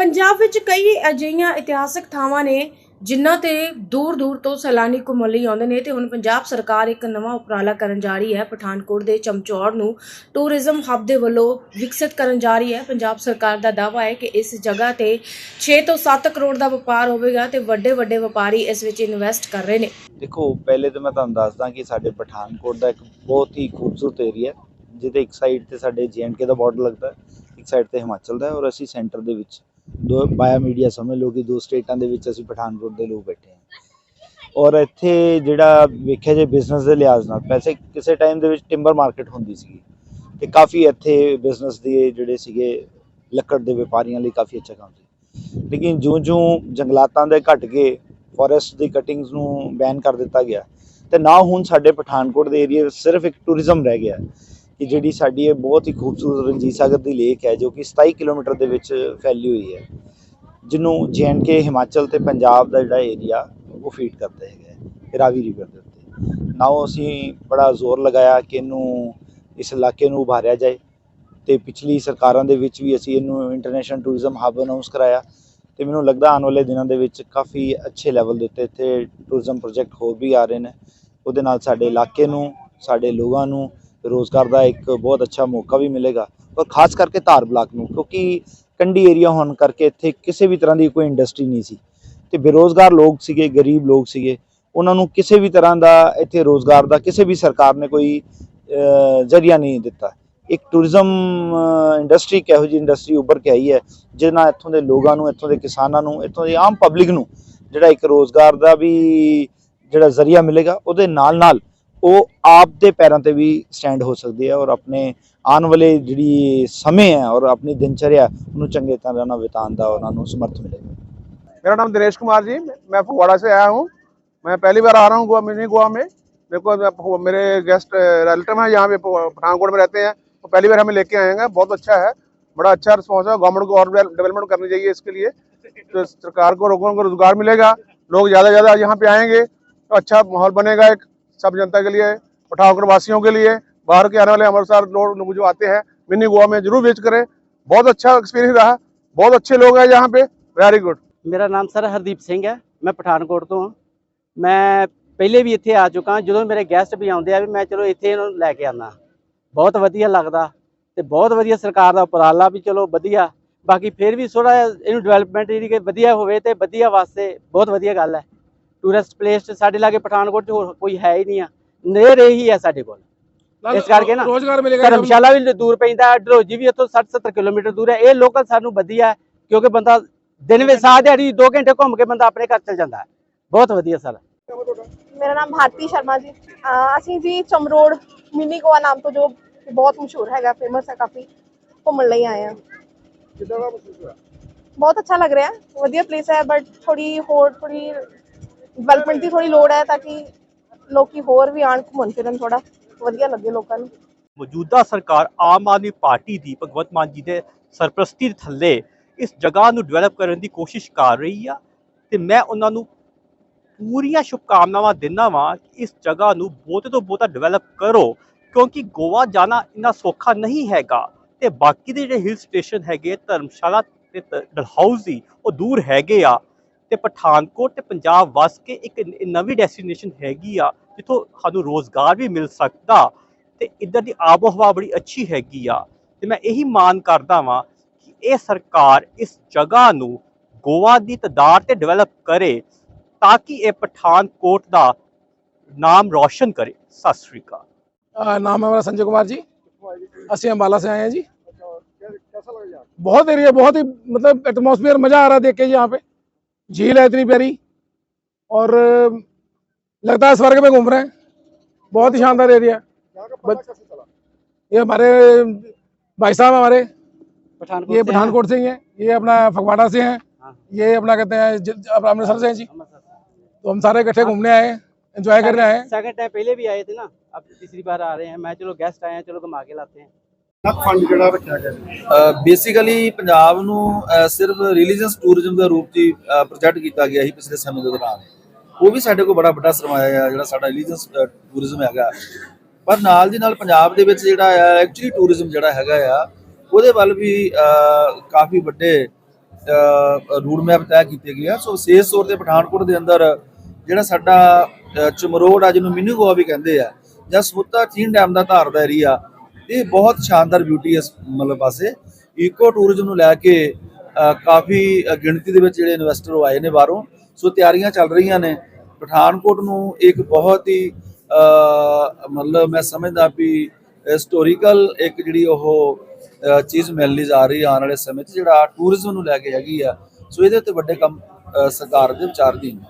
ਪੰਜਾਬ ਵਿੱਚ ਕਈ ਅਜਿਹੀਆਂ ਇਤਿਹਾਸਕ ਥਾਵਾਂ ਨੇ ਜਿਨ੍ਹਾਂ ਤੇ ਦੂਰ ਦੂਰ ਤੋਂ ਸੈਲਾਨੀ ਘੁੰਮਣ ਲਈ ਆਉਂਦੇ ਨੇ ਤੇ ਹੁਣ ਪੰਜਾਬ ਸਰਕਾਰ ਇੱਕ ਨਵਾਂ ਉਪਰਾਲਾ ਕਰਨ ਜਾ ਰਹੀ ਹੈ। ਪਠਾਨਕੋਟ ਦੇ ਚਮਚੌਰ ਨੂੰ ਟੂਰਿਜ਼ਮ ਹੱਬ ਦੇ ਵੱਲੋਂ ਵਿਕਸਿਤ ਕਰਨ ਜਾ ਰਹੀ ਹੈ। ਪੰਜਾਬ ਸਰਕਾਰ ਦਾ ਦਾਅਵਾ ਹੈ ਕਿ ਇਸ ਜਗ੍ਹਾ ਤੇ 6 ਤੋਂ 7 ਕਰੋੜ ਦਾ ਵਪਾਰ ਹੋਵੇਗਾ ਤੇ ਵੱਡੇ ਵੱਡੇ ਵਪਾਰੀ ਇਸ ਵਿੱਚ ਇਨਵੈਸਟ ਕਰ ਰਹੇ ਨੇ। ਦੇਖੋ, ਪਹਿਲੇ ਤਾਂ ਮੈਂ ਤੁਹਾਨੂੰ ਦੱਸਦਾ ਕਿ ਸਾਡੇ ਪਠਾਨਕੋਟ ਦਾ ਇੱਕ ਬਹੁਤ ਹੀ ਖੂਬਸੂਰਤ ਏਰੀਆ ਜਿਹਦੇ ਇੱਕ ਸਾਈਡ ਤੇ ਸਾਡੇ ਕੇ ਦਾ ਬਾਰਡਰ ਲੱਗਦਾ ਇੱਕ ਸਾਈਡ ਤੇ ਹਿਮਾਚਲ ਦਾ ਔਰ ਅਸੀਂ ਸੈਂਟਰ ਦੇ ਵਿੱਚ। ਦੋ ਬਾਇਆ ਮੀਡੀਆ ਸਮਝ ਲਓ ਕਿ ਦੋ ਸਟੇਟਾਂ ਦੇ ਵਿੱਚ ਅਸੀਂ ਪਠਾਨਕੋਟ ਦੇ ਲੋਕ ਬੈਠੇ ਹਾਂ। ਔਰ ਇੱਥੇ ਜਿਹੜਾ ਵੇਖਿਆ ਜੇ ਬਿਜ਼ਨਸ ਦੇ ਲਿਹਾਜ਼ ਨਾਲ, ਵੈਸੇ ਕਿਸੇ ਟਾਈਮ ਦੇ ਵਿੱਚ ਟਿੰਬਰ ਮਾਰਕੀਟ ਹੁੰਦੀ ਸੀਗੀ ਤੇ ਕਾਫੀ ਇੱਥੇ ਬਿਜ਼ਨਸ ਦੇ ਜਿਹੜੇ ਸੀਗੇ ਲੱਕੜ ਦੇ ਵਪਾਰੀਆਂ ਲਈ ਕਾਫੀ ਅੱਛਾ ਕੰਮ ਸੀ। ਲੇਕਿਨ ਜਿਉਂ-ਜਿਉਂ ਜੰਗਲਾਤਾਂ ਦੇ ਘਟ ਕੇ ਫੋਰੈਸਟ ਦੀ ਕਟਿੰਗਸ ਨੂੰ ਬੈਨ ਕਰ ਦਿੱਤਾ ਗਿਆ, ਤੇ ਨਾ ਹੁਣ ਸਾਡੇ ਪਠਾਨਕੋਟ ਦੇ ਏਰੀਆ ਸਿਰਫ ਇੱਕ ਟੂਰਿਜ਼ਮ ਰਹਿ ਗਿਆ। ਕਿ ਜਿਹੜੀ ਸਾਡੀ ਇਹ ਬਹੁਤ ਹੀ ਖੂਬਸੂਰਤ ਰਣਜੀਤ ਸਾਗਰ ਦੀ ਲੇਕ ਹੈ ਜੋ ਕਿ 27 ਕਿਲੋਮੀਟਰ ਦੇ ਵਿੱਚ ਫੈਲੀ ਹੋਈ ਹੈ ਜਿਹਨੂੰ ਕੇ ਹਿਮਾਚਲ ਤੇ ਪੰਜਾਬ ਦਾ ਜਿਹੜਾ ਏਰੀਆ ਉਹ ਫੀਡ ਕਰਦਾ ਹੈਗਾ ਹੈ, ਰਾਵੀ ਰਿਵਰ ਦੇ ਉੱਤੇ। ਨਾਓ ਅਸੀਂ ਬੜਾ ਜ਼ੋਰ ਲਗਾਇਆ ਕਿ ਇਹਨੂੰ ਇਸ ਇਲਾਕੇ ਨੂੰ ਉਭਾਰਿਆ ਜਾਏ ਤੇ ਪਿਛਲੀ ਸਰਕਾਰਾਂ ਦੇ ਵਿੱਚ ਵੀ ਅਸੀਂ ਇਹਨੂੰ ਇੰਟਰਨੈਸ਼ਨਲ ਟੂਰਿਜ਼ਮ ਹੱਬ ਅਨਾਉਂਸ ਕਰਾਇਆ ਤੇ ਮੈਨੂੰ ਲੱਗਦਾ ਆਉਣ ਵਾਲੇ ਦਿਨਾਂ ਦੇ ਵਿੱਚ ਕਾਫੀ ਅੱਛੇ ਲੈਵਲ ਦੇ ਉੱਤੇ ਇੱਥੇ ਟੂਰਿਜ਼ਮ ਪ੍ਰੋਜੈਕਟ ਹੋਰ ਵੀ ਆ ਰਹੇ ਨੇ ਉਹਦੇ ਨਾਲ ਸਾਡੇ ਇਲਾਕੇ ਨੂੰ ਸਾਡੇ ਲੋਕਾਂ ਨੂੰ ਰੋਜ਼ਗਾਰ ਦਾ ਇੱਕ ਬਹੁਤ ਅੱਛਾ ਮੌਕਾ ਵੀ ਮਿਲੇਗਾ। ਔਰ ਖਾਸ ਕਰਕੇ ਧਾਰ ਬਲਾਕ ਨੂੰ, ਕਿਉਂਕਿ ਕੰਢੀ ਏਰੀਆ ਹੋਣ ਕਰਕੇ ਇੱਥੇ ਕਿਸੇ ਵੀ ਤਰ੍ਹਾਂ ਦੀ ਕੋਈ ਇੰਡਸਟਰੀ ਨਹੀਂ ਸੀ। ਤੇ ਬੇਰੋਜ਼ਗਾਰ ਲੋਕ ਸੀਗੇ, ਗਰੀਬ ਲੋਕ ਸੀਗੇ, ਉਹਨਾਂ ਨੂੰ ਕਿਸੇ ਵੀ ਤਰ੍ਹਾਂ ਦਾ ਇੱਥੇ ਰੋਜ਼ਗਾਰ ਦਾ ਕਿਸੇ ਵੀ ਸਰਕਾਰ ਨੇ ਕੋਈ ਜ਼ਰੀਆ ਨਹੀਂ ਦਿੱਤਾ। ਇੱਕ ਟੂਰਿਜ਼ਮ ਇੰਡਸਟਰੀ ਇੱਕ ਇਹੋ ਜਿਹੀ ਇੰਡਸਟਰੀ ਉੱਭਰ ਕੇ ਆਈ ਹੈ ਜਿਹਦੇ ਨਾਲ ਇੱਥੋਂ ਦੇ ਲੋਕਾਂ ਨੂੰ, ਇੱਥੋਂ ਦੇ ਕਿਸਾਨਾਂ ਨੂੰ, ਇੱਥੋਂ ਦੀ ਆਮ ਪਬਲਿਕ ਨੂੰ ਜਿਹੜਾ ਇੱਕ ਰੋਜ਼ਗਾਰ ਦਾ ਵੀ ਜਿਹੜਾ ਜ਼ਰੀਆ ਮਿਲੇਗਾ, ਉਹਦੇ ਨਾਲ ਨਾਲ ਉਹ ਆਪ ਦੇ ਪੈਰਾਂ ਤੇ ਵੀ ਸਟੈਂਡ ਹੋ ਸਕਦੀ ਹੈ ਔਰ ਆਪਣੇ ਆਉਣ ਵਾਲੇ ਜਿਹੜੀ ਸਮੇਂ ਹੈ ਔਰ ਆਪਣੀ ਦਿਨਚਰਿਆ ਉਹਨੂੰ ਚੰਗੇ ਤਰ੍ਹਾਂ ਨਾਲ ਬਿਤਾਉਣ ਦਾ ਉਹਨਾਂ ਨੂੰ ਸਮਰਥ ਮਿਲੇਗਾ मेरा नाम दिनेश कुमार जी मैं फगवाड़ा से आया हूँ मैं पहली बार आ रहा हूँ गोवा मिनी गोवा में मेरे को मेरे गेस्ट रिलेटिव हैं यहाँ पे पठानकोट में रहते हैं तो पहली बार हमें लेके आए हैं बहुत अच्छा है बड़ा अच्छा रिस्पॉन्स है गवर्नमेंट को और डेवलपमेंट करनी चाहिए इसके लिए तो सरकार को लोगों को रोजगार मिलेगा लोग ज़्यादा से ज़्यादा यहाँ पे आएंगे तो अच्छा माहौल बनेगा एक सब जनता के लिए पठानकोट वासियों के लिए बाहर के आने वाले अमृतसर लोग जो आते हैं मिनी गोवा में जरूर विजिट करें बहुत अच्छा एक्सपीरियंस रहा बहुत अच्छे लोग हैं यहाँ पे वेरी गुड ਮੇਰਾ ਨਾਮ ਸਰ ਹਰਦੀਪ ਸਿੰਘ ਹੈ ਮੈਂ ਪਠਾਨਕੋਟ ਤੋਂ ਹਾਂ ਮੈਂ ਪਹਿਲੇ ਵੀ ਇੱਥੇ ਆ ਚੁੱਕਾ ਹਾਂ। ਜਦੋਂ ਮੇਰੇ ਗੈਸਟ ਵੀ ਆਉਂਦੇ ਆ ਵੀ ਮੈਂ ਚਲੋ ਇੱਥੇ ਇਹਨੂੰ ਲੈ ਕੇ ਆਨਾ ਬਹੁਤ ਵਧੀਆ ਲੱਗਦਾ ਤੇ ਬਹੁਤ ਵਧੀਆ ਸਰਕਾਰ ਦਾ ਉਪਰਾਲਾ ਵੀ ਚਲੋ ਵਧੀਆ ਬਾਕੀ ਫਿਰ ਵੀ ਥੋੜਾ ਇਹਨੂੰ ਡਿਵੈਲਪਮੈਂਟ ਜਿਹੜੀ ਕਿ ਵਧੀਆ ਹੋਵੇ ਤੇ ਵਧੀਆ ਵਾਸਤੇ ਬਹੁਤ ਵਧੀਆ ਗੱਲ ਹੈ ਟੂਰਿਸਟ ਪਲੇਸ ਸਾਡੇ ਲਾਗੇ ਪਠਾਨਕੋਟ 'ਚ ਕੋਈ ਹੈ ਹੀ ਨਹੀਂ ਆ। ਨੇਰ ਇਹੀ ਆ ਸਾਡੇ ਕੋਲ। ਇਸ ਕਰਕੇ ਨਾ ਰੋਜ਼ਗਾਰ ਮਿਲੇਗਾ ਧਰਮਸ਼ਾਲਾ ਵੀ ਦੂਰ ਪੈਂਦਾ ਡਰੋਜੀ ਵੀ ਇੱਥੋਂ 60 70 ਕਿਲੋਮੀਟਰ ਦੂਰ ਹੈ। ਇਹ ਲੋਕਲ ਸਾਨੂੰ ਵਧੀਆ ਕਿਉਂਕਿ ਬੰਦਾ ਦਿਨ ਵਿੱਚ ਸਾਹ ਦਿਹਾੜੀ 2 ਘੰਟੇ ਘੁੰਮ ਕੇ ਬੰਦਾ ਆਪਣੇ ਘਰ ਚਲ ਜਾਂਦਾ ਬਹੁਤ ਵਧੀਆ ਸਰ। ਮੇਰਾ ਨਾਮ ਭਾਰਤੀ ਸ਼ਰਮਾ ਜੀ। ਅਸੀਂ ਜੀ ਚਮਰੋੜ ਮਿੰਨੀ ਗੋਆ ਨਾਮ ਤੋਂ ਜੋ ਬਹੁਤ ਮਸ਼ਹੂਰ ਹੈਗਾ ਫੇਮਸ ਹੈ ਕਾਫੀ ਘੁੰਮਣ ਲਈ ਆਏ ਆ ਕਿਦਾਂ ਦਾ ਮਹਿਸੂਸ ਹੋਇਆ? ਬਹੁਤ ਅੱਛਾ ਲੱਗ ਰਿਹਾ। ਵਧੀਆ ਪਲੇਸ ਹੈ ਬਟ ਥੋੜੀ ਹੋਰ ਥੋੜੀ ਡਿਵੈਲਪਮੈਂਟ ਦੀ ਥੋੜੀ ਲੋੜ ਹੈ ਤਾਂ ਕਿ ਲੋਕੀ ਹੋਰ ਵੀ ਆਣ ਘੁੰਮਣ ਫਿਰਨ ਥੋੜਾ ਵਧੀਆ ਲੱਗੇ ਲੋਕਾਂ ਨੂੰ। ਮੌਜੂਦਾ ਸਰਕਾਰ ਆਮ ਆਦਮੀ ਪਾਰਟੀ ਦੀ ਭਗਵੰਤ ਮਾਨ ਜੀ ਦੇ ਸਰਪ੍ਰਸਤੀ ਦੇ ਥੱਲੇ ਇਸ ਜਗ੍ਹਾ ਨੂੰ ਡਿਵੈਲਪ ਕਰਨ ਦੀ ਕੋਸ਼ਿਸ਼ ਕਰ ਰਹੀ ਆ ਤੇ ਮੈਂ ਉਹਨਾਂ ਨੂੰ ਪੂਰੀਆਂ ਸ਼ੁਭਕਾਮਨਾਵਾਂ ਦਿੰਦਾ ਵਾਂ ਕਿ ਇਸ ਜਗ੍ਹਾ ਨੂੰ ਬਹੁਤੇ ਤੋਂ ਬਹੁਤਾ ਡਿਵੈਲਪ ਕਰੋ, ਕਿਉਂਕਿ ਗੋਆ ਜਾਣਾ ਇੰਨਾ ਸੌਖਾ ਨਹੀਂ ਹੈਗਾ ਤੇ ਬਾਕੀ ਦੇ ਜਿਹੜੇ ਹਿਲ ਸਟੇਸ਼ਨ ਹੈਗੇ ਧਰਮਸ਼ਾਲਾ ਤੇ ਤ- ਡਲਹੌਜ਼ੀ ਉਹ ਦੂਰ ਹੈਗੇ ਆ। ਤੇ ਪਠਾਨਕੋਟ ਤੇ ਪੰਜਾਬ ਵਸ ਕੇ ਇੱਕ ਨ- ਨਵੀਂ ਡੈਸਟੀਨੇਸ਼ਨ ਹੈਗੀ ਆ ਜਿੱਥੋਂ ਸਾਨੂੰ ਰੋਜ਼ਗਾਰ ਵੀ ਮਿਲ ਸਕਦਾ ਤੇ ਇੱਧਰ ਦੀ ਆਬੋ ਹਵਾ ਬੜੀ ਅੱਛੀ ਹੈਗੀ ਆ ਤੇ ਮੈਂ ਇਹੀ ਮਾਨ ਕਰਦਾ ਵਾਂ ਕਿ ਇਹ ਸਰਕਾਰ ਇਸ ਜਗ੍ਹਾ ਨੂੰ ਗੋਆ ਦੀ ਤਦਾਰ ਤੇ ਡਿਵੈਲਪ ਕਰੇ ਤਾਂ ਕਿ ਇਹ ਪਠਾਨਕੋਟ ਦਾ ਨਾਮ ਰੌਸ਼ਨ ਕਰੇ ਸਤਿ ਸ੍ਰੀ ਅਕਾਲ आ, नाम है हमारा संजय कुमार जी ਅਸੀਂ अंबाला से आए हैं जी बहुत एरिया बहुत ही मतलब एटमॉस्फेयर मजा आ रहा है देख के यहाँ पे झील है इतनी प्यारी। और लगता है स्वर्ग में घूम रहे हैं। बहुत ही शानदार एरिया ये हमारे भाई साहब हमारे। ये पठानकोट से ही है। ये अपना फगवाड़ा से हैं। हाँ। ये अपना कहते हैं अमृतसर से हैं जी। तो हम सारे इकट्ठे घूमने आए हैं एंजॉय करने आए हैं। सेकंड टाइम पहले भी आए थे ना। अब तीसरी बार आ रहे हैं। मैं चलो गेस्ट आए हैं चलो घुमा के लाते हैं। ਫੰਡ ਜਿਹੜਾ ਰੱਖਿਆ ਗਿਆ ਬੇਸਿਕਲੀ ਪੰਜਾਬ ਨੂੰ ਅਹ, ਸਿਰਫ ਰਿਲੀਜੀਅਸ ਟੂਰਿਜ਼ਮ ਦੇ ਰੂਪ 'ਚ ਪ੍ਰੋਜੈਕਟ ਕੀਤਾ ਗਿਆ ਸੀ ਪਿਛਲੇ ਸਮੇਂ ਦੇ ਦੌਰਾਨ। ਉਹ ਵੀ ਸਾਡੇ ਕੋਲ ਬੜਾ ਵੱਡਾ ਸਰਮਾਇਆ ਹੈ ਜਿਹੜਾ ਸਾਡਾ ਰਿਲੀਜੀਅਸ ਟੂਰਿਜ਼ਮ ਹੈਗਾ। ਪਰ ਨਾਲ ਦੀ ਨਾਲ ਪੰਜਾਬ ਦੇ ਵਿੱਚ ਜਿਹੜਾ ਆ ਐਕਚੁਅਲੀ ਟੂਰਿਜ਼ਮ ਜਿਹੜਾ ਹੈਗਾ ਆ ਉਹਦੇ ਵੱਲ ਵੀ ਅਹ, ਕਾਫੀ ਵੱਡੇ ਰੂਟ ਮੈਪ ਤੈਅ ਕੀਤੇ ਗਏ ਆ। ਸੋ ਵਿਸ਼ੇਸ਼ ਤੌਰ ਤੇ ਪਠਾਨਕੋਟ ਦੇ ਅੰਦਰ ਜਿਹੜਾ ਸਾਡਾ ਅ, ਚਮਰੋੜ ਆ ਜਿਹਨੂੰ ਮਿਨੀ ਗੋਆ ਵੀ ਕਹਿੰਦੇ ਆ ਜਾਂ ਸਮੁੱਤਾ ਚੀਨ ਡੈਮ ਦਾ ਧਾਰ ਦਾ ਏਰੀਆ ਇਹ ਬਹੁਤ ਸ਼ਾਨਦਾਰ ਬਿਊਟੀ ਇਸ ਮਤਲਬ ਪਾਸੇ। ਈਕੋ ਟੂਰਿਜ਼ਮ ਨੂੰ ਲੈ ਕੇ ਕਾਫੀ ਗਿਣਤੀ ਦੇ ਵਿੱਚ ਜਿਹੜੇ ਇਨਵੈਸਟਰ ਉਹ ਆਏ ਨੇ ਬਾਹਰੋਂ। ਸੋ ਤਿਆਰੀਆਂ ਚੱਲ ਰਹੀਆਂ ਨੇ। ਪਠਾਨਕੋਟ ਨੂੰ ਇੱਕ ਬਹੁਤ ਹੀ ਮਤਲਬ ਮੈਂ ਸਮਝਦਾ ਵੀ ਹਿਸਟੋਰੀਕਲ ਇੱਕ ਜਿਹੜੀ ਉਹ ਚੀਜ਼ ਮਿਲਣੀ ਜਾ ਰਹੀ ਆਉਣ ਵਾਲੇ ਸਮੇਂ 'ਚ, ਜਿਹੜਾ ਟੂਰਿਜ਼ਮ ਨੂੰ ਲੈ ਕੇ ਹੈਗੀ ਆ। ਸੋ ਇਹਦੇ ਉੱਤੇ ਵੱਡੇ ਕੰਮ ਸਰਕਾਰ ਦੇ ਵਿਚਾਰ ਦੀ ਨੇ।